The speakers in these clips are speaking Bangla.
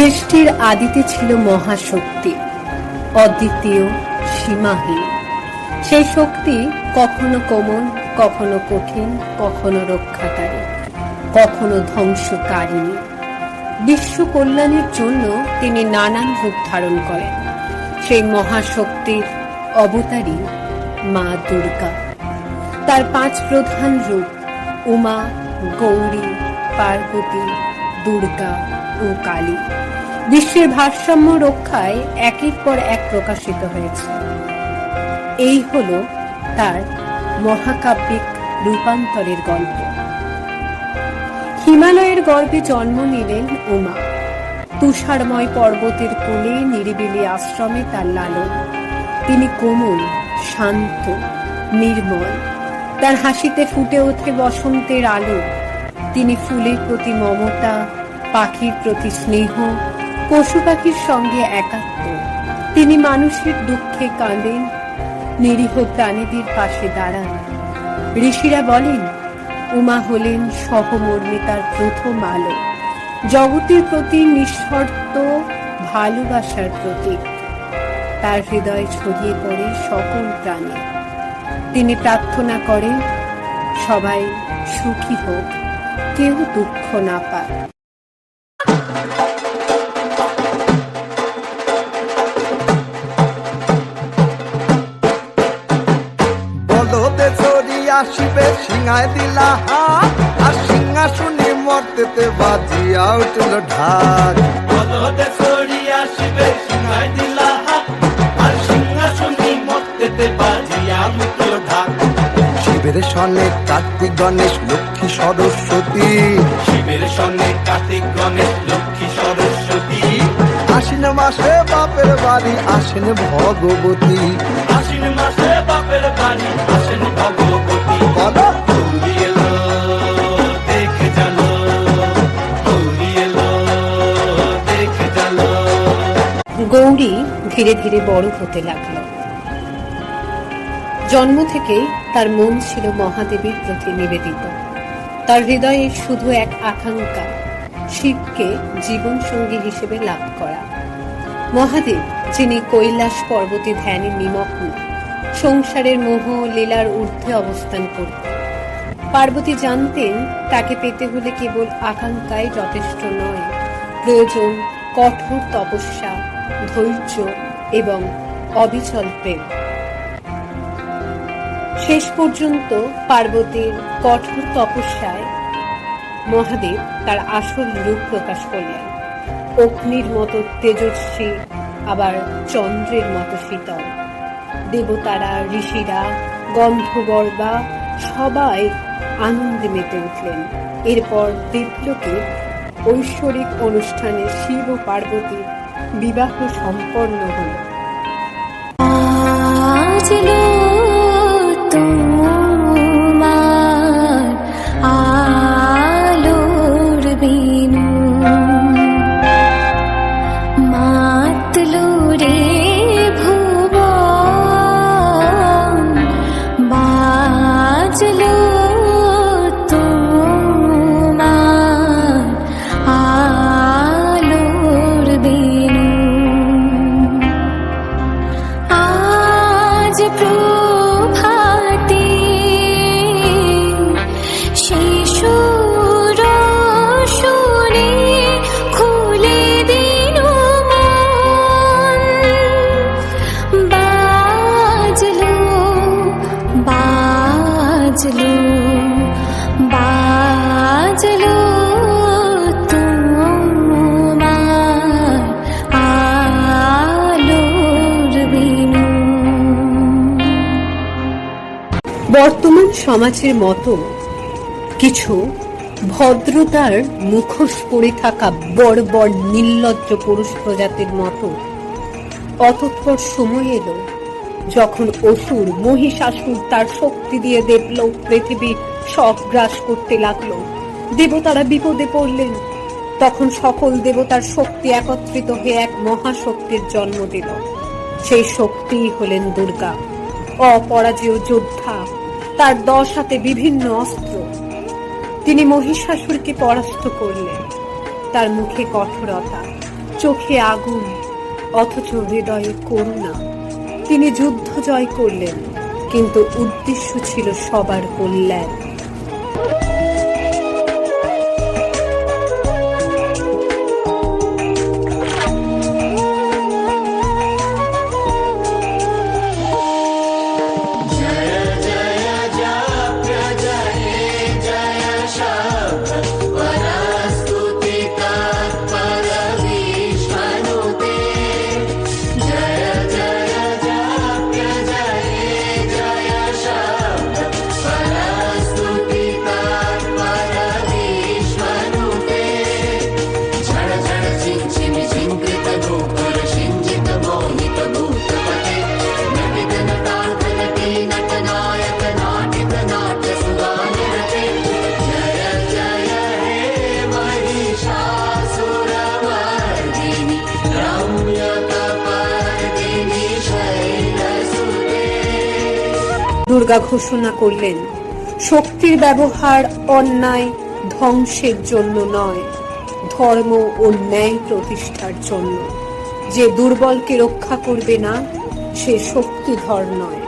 সৃষ্টির আদিতে ছিল মহাশক্তি। অদ্বিতীয় সীমাহীন। সেই শক্তি কখনো কোমল, কখনো কঠিন, কখনো রক্ষাকারী, কখনো ধ্বংসকারিণী। বিশ্ব কল্যাণের জন্য তিনি নানান রূপ ধারণ করেন। সেই মহাশক্তির অবতারী মা দুর্গা। তার পাঁচ প্রধান রূপ, উমা, গৌরী, পার্বতী দুর্গা ও কালী। বিশ্বের ভারসাম্য রক্ষায় একের পর এক প্রকাশিত হয়েছে। এই হল তার মহাকাব্যিক রূপান্তরের গল্প। হিমালয়ের গর্ভে জন্ম নিলেন উমা। তুষারময় পর্বতের কোলে নিরিবিলি আশ্রমে তার লালন। তিনি কোমল, শান্ত, নির্মল। তার হাসিতে ফুটে ওঠে বসন্তের আলো। তিনি ফুলের প্রতি মমতা, পাখির প্রতি স্নেহ, পশু পাখির সঙ্গে একাত্ম। তিনি মানুষের দুঃখে কাঁদেন, নিরীহ প্রাণীদের পাশে দাঁড়ান। ঋষিরা বলেন, উমা হলেন সহমর্মিতার প্রথম আলো। জগতের প্রতি নিঃশর্ত ভালোবাসার প্রতীক। তার হৃদয়ে ছড়িয়ে পড়ে সকল প্রাণী। তিনি প্রার্থনা করেন, সবাই সুখী হোক। কেউ দুঃখ না পায় বলদে চড়ি আসিবে সিংহায় দিলা হাত আর সিংহাসনে মর্তেতে বাজিয়া উঠল ঢাক। শিবে সিংহায় দিলা শিবের সনে কার্তিক গণেশ লক্ষ্মী সরস্বতী। শিবের সঙ্গে কার্তিক গণেশ লক্ষ্মী সরস্বতী। আশ্বিন মাসে বাপের বাড়ি আসেন ভগবতী। আশ্বিন মাসে বাপের বাড়ি আসেন ভগবতী। বলো গৌরী ধীরে ধীরে বড় হতে লাগল। জন্ম থেকেই তার মন ছিল মহাদেবীর প্রতি নিবেদিত। তার হৃদয়ে শুধু এক আকাঙ্ক্ষা, শিবকে জীবনসঙ্গী হিসেবে লাভ করা। মহাদেব, যিনি কৈলাস পর্বতে ধ্যানে নিমগ্ন, সংসারের মোহ লীলার ঊর্ধ্বে অবস্থান করত পার্বতী জানতেন, তাকে পেতে হলে কেবল আকাঙ্ক্ষাই যথেষ্ট নয়। প্রয়োজন কঠোর তপস্যা, ধৈর্য এবং অবিচল প্রেম। শেষ পর্যন্ত পার্বতীর কঠোর তপস্যায় মহাদেব তার আসল রূপ প্রকাশ করলেন। অগ্নির মতো তেজস্বী, আবার চন্দ্রের মতো শীতল। দেবতারা, ঋষিরা, গন্ধবর্বা সবাই আনন্দে মেতে উঠলেন। এরপর দেবলোকে ঐশ্বরিক অনুষ্ঠানে শিব ও পার্বতীর বিবাহ সম্পন্ন হল। don't বর্তমান সমাজের মতো কিছু ভদ্রতার মুখোশ পরে থাকা বড় নির্লজ্জ পুরুষ প্রজাতির মতো। অতঃপর সময় এলো যখন অসুর, মহিষাসুর তার শক্তি দিয়ে দেবলোক পৃথিবী সব গ্রাস করতে লাগল। দেবতারা বিপদে পড়লেন। তখন সকল দেবতার শক্তি একত্রিত হয়ে এক মহাশক্তির জন্ম দিল। সেই শক্তিই হলেন দুর্গা, অপরাজেয় যোদ্ধা। তার দশ হাতে বিভিন্ন অস্ত্র। তিনি মহিষাসুরকে পরাস্ত করলেন। তার মুখে কঠোরতা, চোখে আগুন, অথচ হৃদয়ে করুণা। তিনি যুদ্ধ জয় করলেন, কিন্তু উদ্দেশ্য ছিল সবার কল্যাণ। দুর্গা ঘোষণা করলেন, শক্তির ব্যবহার অন্যায় ধ্বংসের জন্য নয়, ধর্ম ও ন্যায় প্রতিষ্ঠার জন্য। যে দুর্বলকে রক্ষা করবে না, সে শক্তিধর নয়।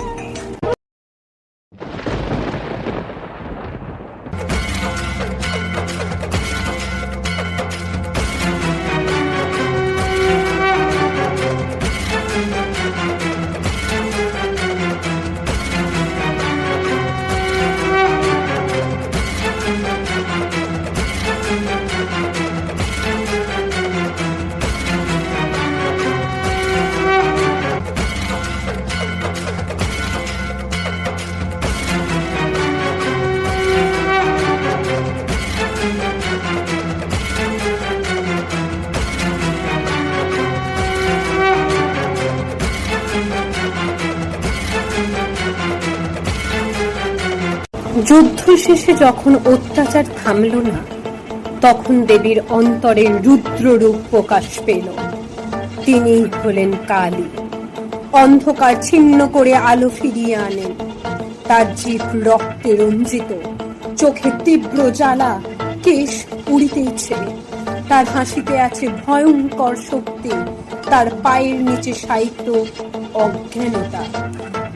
যুদ্ধ শেষে যখন অত্যাচার থামল না, তখন দেবীর অন্তরে রুদ্র রূপ প্রকাশ পেল। তিনি হলেন কালী। অন্ধকার ছিন্ন করে আলো ফিরিয়ে আনেন। তার জীব রক্তে রঞ্জিত, চোখে তীব্র জ্বালা, কেশ উড়িতেছে তার হাসিতে আছে ভয়ঙ্কর শক্তি, তার পায়ের নিচে সাহিত্য অজ্ঞানতা।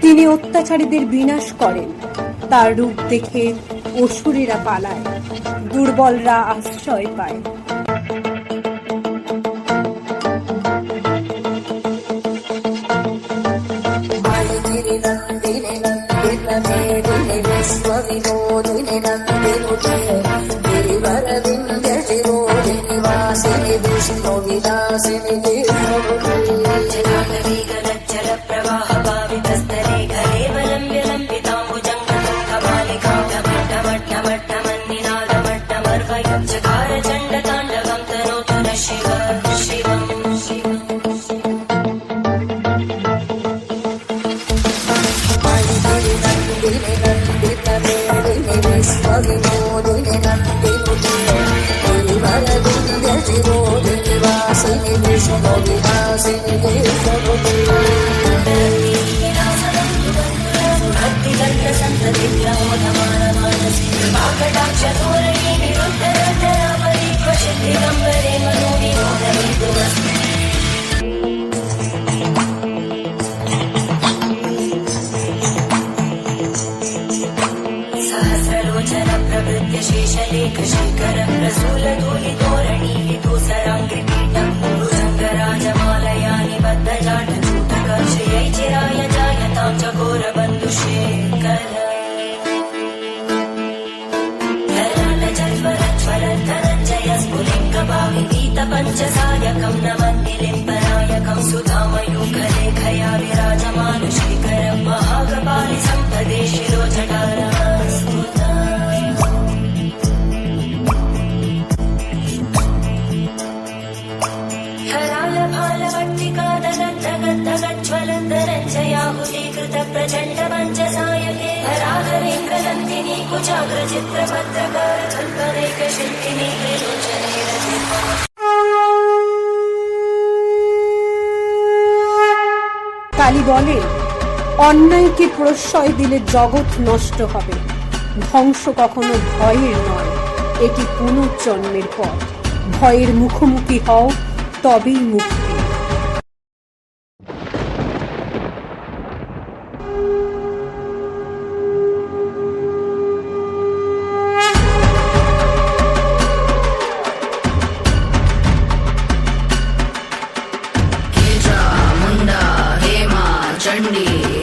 তিনি অত্যাচারীদের বিনাশ করেন। তার রূপ দেখে অসুরেরা পালায় দুর্বলরা আশ্রয় পায় नन्दिनि नन्दितमेदिनि विश्वविनोदिनि नन्दिनुते गिरिवरविन्द्यशिरोदिनि वासिनि विष्णुविलासिनि जनागरी 「君一緒に走り行くことに」धराज्वरज्ज्वर धन जयस्पुरिं गावि गीतपञ्चसायकं नवन्दिरिम्परायकं सुधामयूखलेखया विराजमानुश्रीखरं महागपालिसम्पदे शिरोचडारा কালী বলে, অন্যায়কে প্রশ্রয় দিলে জগৎ নষ্ট হবে। ধ্বংস কখনো ভয়ের নয়, এটি পুনর্জন্মের পথ। ভয়ের মুখোমুখি হও, তবেই মুক্তি Monday.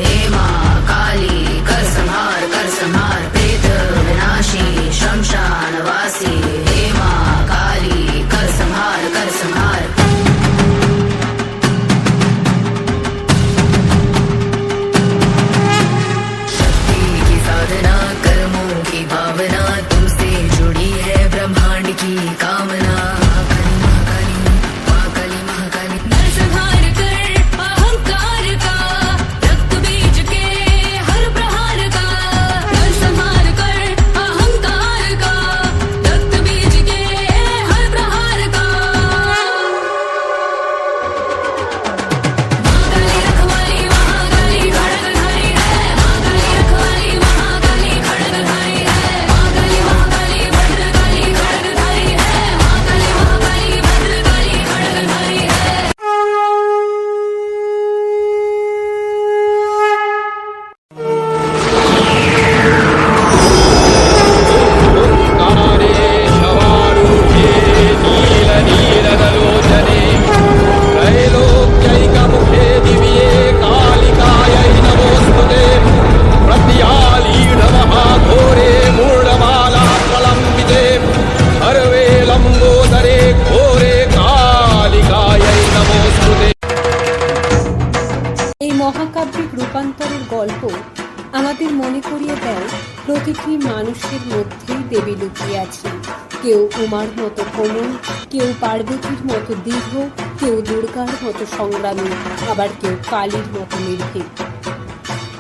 কেউ উমার মতো কোমল কেউ পার্বতীর মতো দীর্ঘ, কেউ দুর্গার মতো সংগ্রামী, আবার কেউ কালীর মতো নির্ভীক।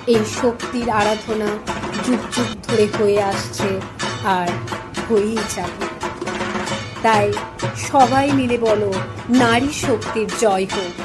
এই শক্তির আরাধনা যুগ যুগ ধরে হয়ে আসছে আর হয়েই যাবে। তাই সবাই মিলে বলো, নারী শক্তির জয় হোক।